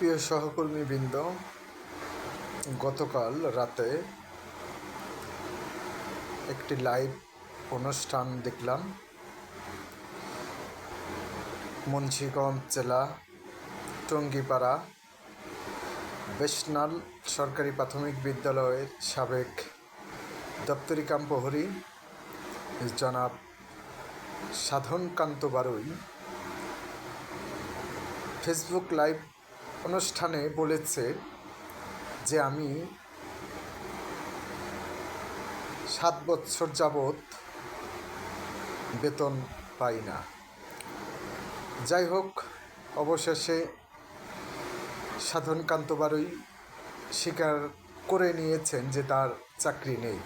প্রিয় সহকর্মীবৃন্দ, গতকাল রাতে একটি লাইভ অনুষ্ঠান দেখলাম। মুন্সিগঞ্জ জেলা, টঙ্গিপাড়া বেশনাল সরকারি প্রাথমিক বিদ্যালয়ের সাবেক দপ্তরি কাম প্রহরী জনাব সাধনকান্ত বারুই। ফেসবুক লাইভ অনুষ্ঠানে বলেছে যে আমি সাত বছর যাবৎ বেতন পাই না। যাই হোক, অবশেষে সাধনকান্ত বারুই স্বীকার করে নিয়েছেন যে তার চাকরি নেই।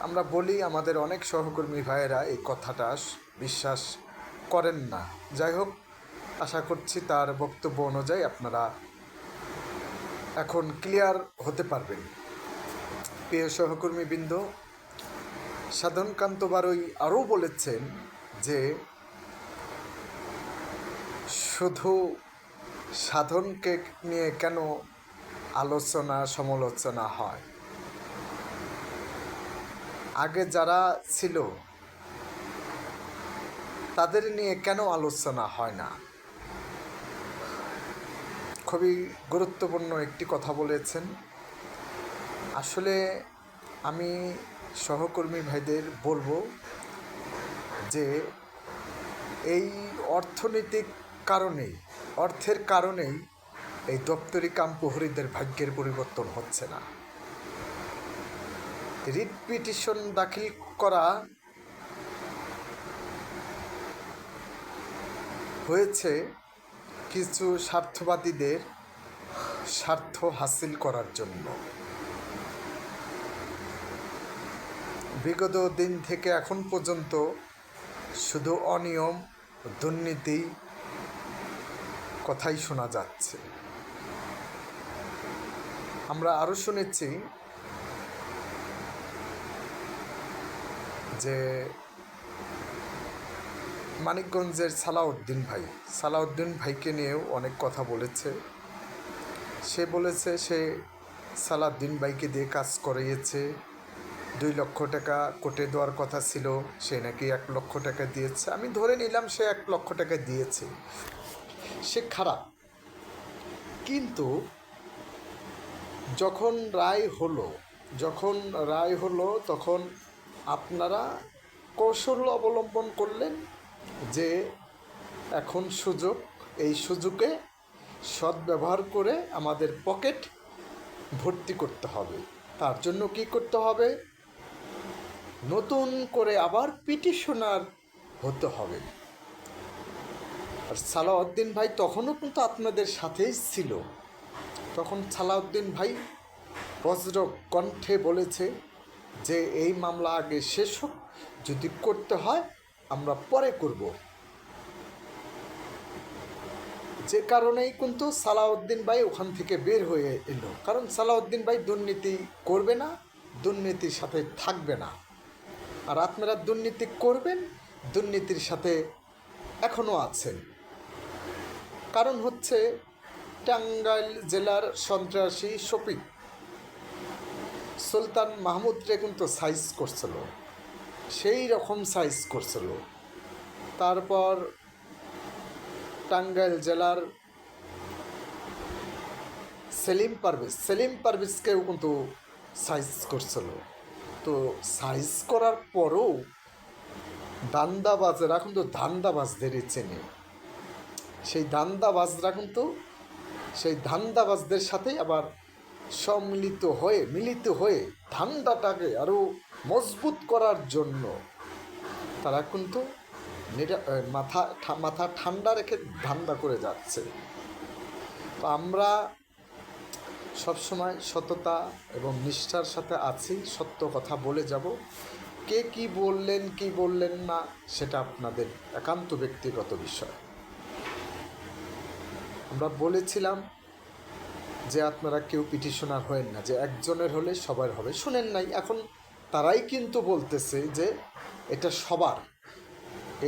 আমরা বলি, আমাদের অনেক সহকর্মী ভাইয়েরা এই কথাটা বিশ্বাস করেন না। যাই হোক, আশা করছি তার বক্তব্য অনুযায়ী আপনারা এখন ক্লিয়ার হতে পারবেন। প্রিয় সহকর্মীবৃন্দ, সাধনকান্ত বারুই আরও বলেছেন যে, শুধু সাধনকে নিয়ে কেন আলোচনা, সমালোচনা হয়? আগে যারা ছিল, তাদের নিয়ে কেন আলোচনা হয় না? খুবই গুরুত্বপূর্ণ একটি কথা বলেছেন। আসলে আমি সহকর্মী ভাইদের বলব যে এই অর্থনৈতিক কারণেই, অর্থের কারণেই এই দপ্তরি কাম প্রহরীদের ভাগ্যের পরিবর্তন হচ্ছে না। রিট পিটিশন দাখিল করা হয়েছে কিছু স্বার্থবাদীদের স্বার্থ হাসিল করার জন্য। বিগত দিন থেকে এখন পর্যন্ত শুধু অনিয়ম, দুর্নীতি কথাই শোনা যাচ্ছে। আমরা আরও শুনেছি যে মানিকগঞ্জের সালাউদ্দিন ভাই। সালাউদ্দিন ভাইকে নিয়েও অনেক কথা বলেছে। সে বলেছে, সে সালাউদ্দিন ভাইকে দিয়ে কাজ করিয়েছে। দুই লক্ষ টাকা কোটে দেওয়ার কথা ছিল, সে নাকি এক লক্ষ টাকা দিয়েছে। আমি ধরে নিলাম, সে এক লক্ষ টাকা দিয়েছে। সে খারাপ। কিন্তু যখন রায় হলো, যখন রায় হলো, তখন আপনারা কৌশল অবলম্বন করলেন? যে এখন সুযোগ, এই সুযোগে সদ্ব্যবহার করে আমাদের পকেট ভর্তি করতে হবে। তার জন্য কি করতে হবে? নতুন করে আবার পিটিশনার হতে হবে। আর সালাউদ্দিন ভাই তখনও কিন্তু আপনাদের সাথেই ছিল। তখন সালাউদ্দিন ভাই বজ্র কণ্ঠে বলেছে যে, এই মামলা আগে শেষ হোক, যদি করতে হয় আমরা পরে করব। যে কারণেই কিন্তু সালাউদ্দিন ভাই ওখান থেকে বের হয়ে এলো। কারণ সালাউদ্দিন ভাই দুর্নীতি করবে না, দুর্নীতির সাথে থাকবে না। আর আপনারা দুর্নীতি করবেন, দুর্নীতির সাথে এখনও আছেন। কারণ হচ্ছে টাঙ্গাইল জেলার সন্ত্রাসী শফিক সুলতান মাহমুদরে কিন্তু সাইজ করছিল। সেই রকম সাইজ করছিল। তারপর টাঙ্গাইল জেলার সেলিম পারভেজ, সেলিম পারভেজকেও কিন্তু সাইজ করছিল। তো সাইজ করার পরও দান্দাবাজেরা কিন্তু ধান্দাবাজদেরই চেনে। সেই দান্দাবাজরা কিন্তু সেই ধান্দাবাজদের সাথে আবার সম্মিলিত হয়ে, মিলিত হয়ে ধান্দাটাকে আরও মজবুত করার জন্য। তারা কিন্তু মাথা মাথা ঠান্ডা রেখে ধান্দা করে যাচ্ছে। তো আমরা সবসময় সততা এবং নিষ্ঠার সাথে আছি, সত্য কথা বলে যাব। কে কি বললেন কি বললেন না, সেটা আপনাদের একান্ত ব্যক্তিগত বিষয়। আমরা বলেছিলাম যে আপনারা কেউ পিটিশনার হয়েন না, যে একজনের হলে সবার হবে। শুনেন নাই, এখন তারাই কিন্তু বলতেছে যে এটা সবার।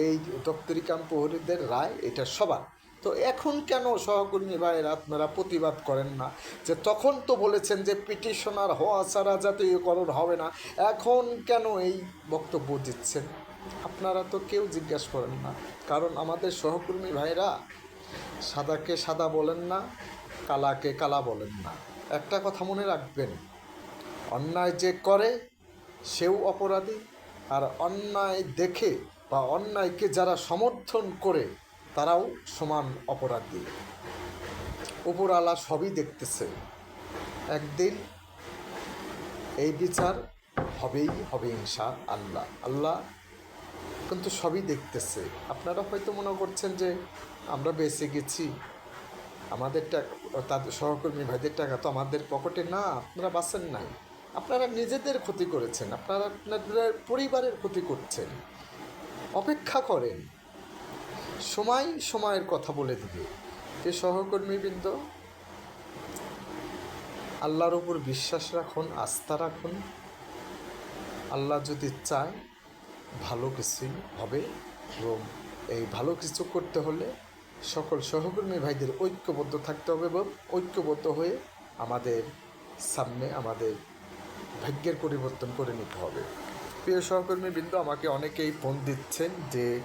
এই দপ্তরি কাম প্রহরীদের রায় এটা সবার। তো এখন কেন সহকর্মী ভাইয়েরা আপনারা প্রতিবাদ করেন না? যে তখন তো বলেছেন যে পিটিশনার হওয়া ছাড়া জাতীয়করণ হবে না। এখন কেন এই বক্তব্য দিচ্ছেন? আপনারা তো কেউ জিজ্ঞেস করেন না। কারণ আমাদের সহকর্মী ভাইরা সাদাকে সাদা বলেন না, কালাকে কালা বলেন না। একটা কথা মনে রাখবেন, অন্যায় যে করে সেও অপরাধী আর অন্যায় দেখে বা অন্যায়কে যারা সমর্থন করে, তারাও সমান অপরাধী। উপরওয়ালা সবই দেখতেছে। একদিন এই বিচার হবেই হবে ইনশা আল্লাহ। আল্লাহ কিন্তু সবই দেখতেছে। আপনারা হয়তো মনে করছেন যে আমরা বেঁচে গেছি। আমাদের টাকা তাদের সহকর্মী ভাইদের টাকা তো আমাদের পকেটে না, আপনারা বাঁচেন নাই। আপনারা নিজেদের ক্ষতি করেছেন, আপনারা আপনাদের পরিবারের ক্ষতি করছেন, অপেক্ষা করেন। সময় সময়ের কথা বলে দিবে। যে সহকর্মীবৃন্দ, আল্লাহর উপর বিশ্বাস রাখুন, আস্থা রাখুন। আল্লাহ যদি চায়, ভালো কিছুই হবে এবং এই ভালো কিছু করতে হলে সকল সহকর্মী ভাইদের ঐক্যবদ্ধ থাকতে হবে এবং ঐক্যবদ্ধ হয়ে আমাদের সামনে, আমাদের ভাগ্যের পরিবর্তন করে নিতে হবে। প্রিয় সহকর্মী বৃন্দ আমাকে অনেকেই ফোন দিচ্ছেন যে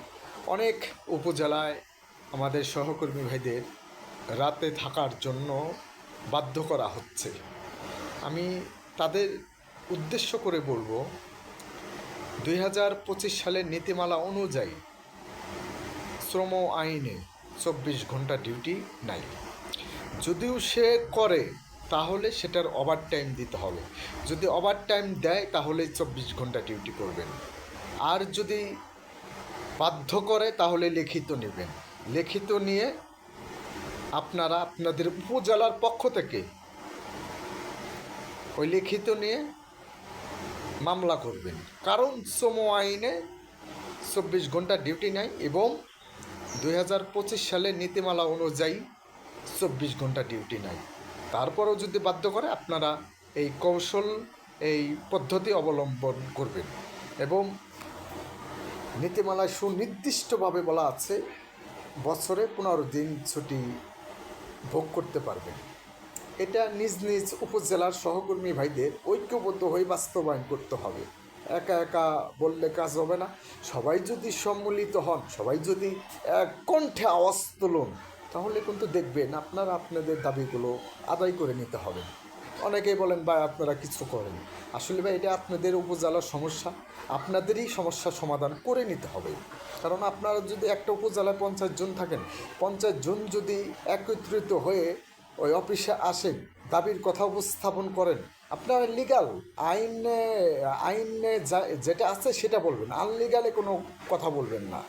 অনেক উপজেলায় আমাদের সহকর্মী ভাইদের রাতে থাকার জন্য বাধ্য করা হচ্ছে। আমি তাদের উদ্দেশ্য করে বলব, দুই হাজার পঁচিশ সালের নীতিমালা অনুযায়ী শ্রম আইনে চব্বিশ ঘণ্টা ডিউটি নাই। যদিও সে করে তাহলে সেটার ওভার টাইম দিতে হবে। যদি ওভার টাইম দেয়, তাহলে চব্বিশ ঘণ্টা ডিউটি করবেন। আর যদি বাধ্য করে, তাহলে লিখিত নেবেন। লিখিত নিয়ে আপনারা আপনাদের উপজেলার পক্ষ থেকে ওই লিখিত নিয়ে মামলা করবেন। কারণ শ্রম আইনে চব্বিশ ঘণ্টা ডিউটি নেয় এবং দুই সালের নীতিমালা অনুযায়ী চব্বিশ ঘণ্টা ডিউটি নেয় তারপরেও যদি বাধ্য করে আপনারা এই কৌশল, এই পদ্ধতি অবলম্বন করবেন। এবং নীতিমালায় সুনির্দিষ্টভাবে বলা আছে, বছরে পনেরো দিন ছুটি ভোগ করতে পারবেন। এটা নিজ নিজ উপজেলার সহকর্মী ভাইদের ঐক্যবদ্ধ হয়ে বাস্তবায়ন করতে হবে। একা একা বললে কাজ হবে না। সবাই যদি সম্মিলিত হন, সবাই যদি এক কণ্ঠে আওয়াজ তুলুন তাহলে কিন্তু দেখবেন আপনারা আপনাদের দাবিগুলো আদায় করে নিতে হবে। অনেকেই বলেন, ভাই, আপনারা কিছু করেন। আসলে ভাই, এটা আপনাদের উপজেলার সমস্যা। আপনাদেরই সমস্যার সমাধান করে নিতে হবে। কারণ আপনারা যদি একটা উপজেলায় পঞ্চাশ জন থাকেন, পঞ্চাশ জন যদি একত্রিত হয়ে ওই অফিসে আসেন, দাবির কথা উপস্থাপন করেন, আপনারা লিগাল আইনে আইনে যেটা আছে সেটা বলবেন। আনলিগালে কোনো কথা বলবেন না।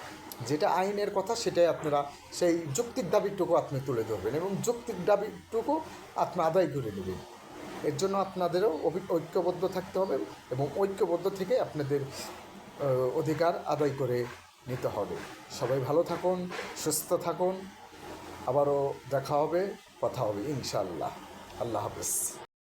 যেটা আইনের কথা সেটাই আপনারা, সেই যৌক্তিক দাবিটুকু আপনি তুলে ধরবেন এবং যৌক্তিক দাবিটুকু আপনি আদায় করে নেবেন। এর জন্য আপনাদেরও ঐক্যবদ্ধ থাকতে হবে এবং ঐক্যবদ্ধ থেকে আপনাদের অধিকার আদায় করে নিতে হবে। সবাই ভালো থাকুন, সুস্থ থাকুন। আবারও দেখা হবে, কথা হবে ইনশাআল্লাহ। আল্লাহ হাফেজ।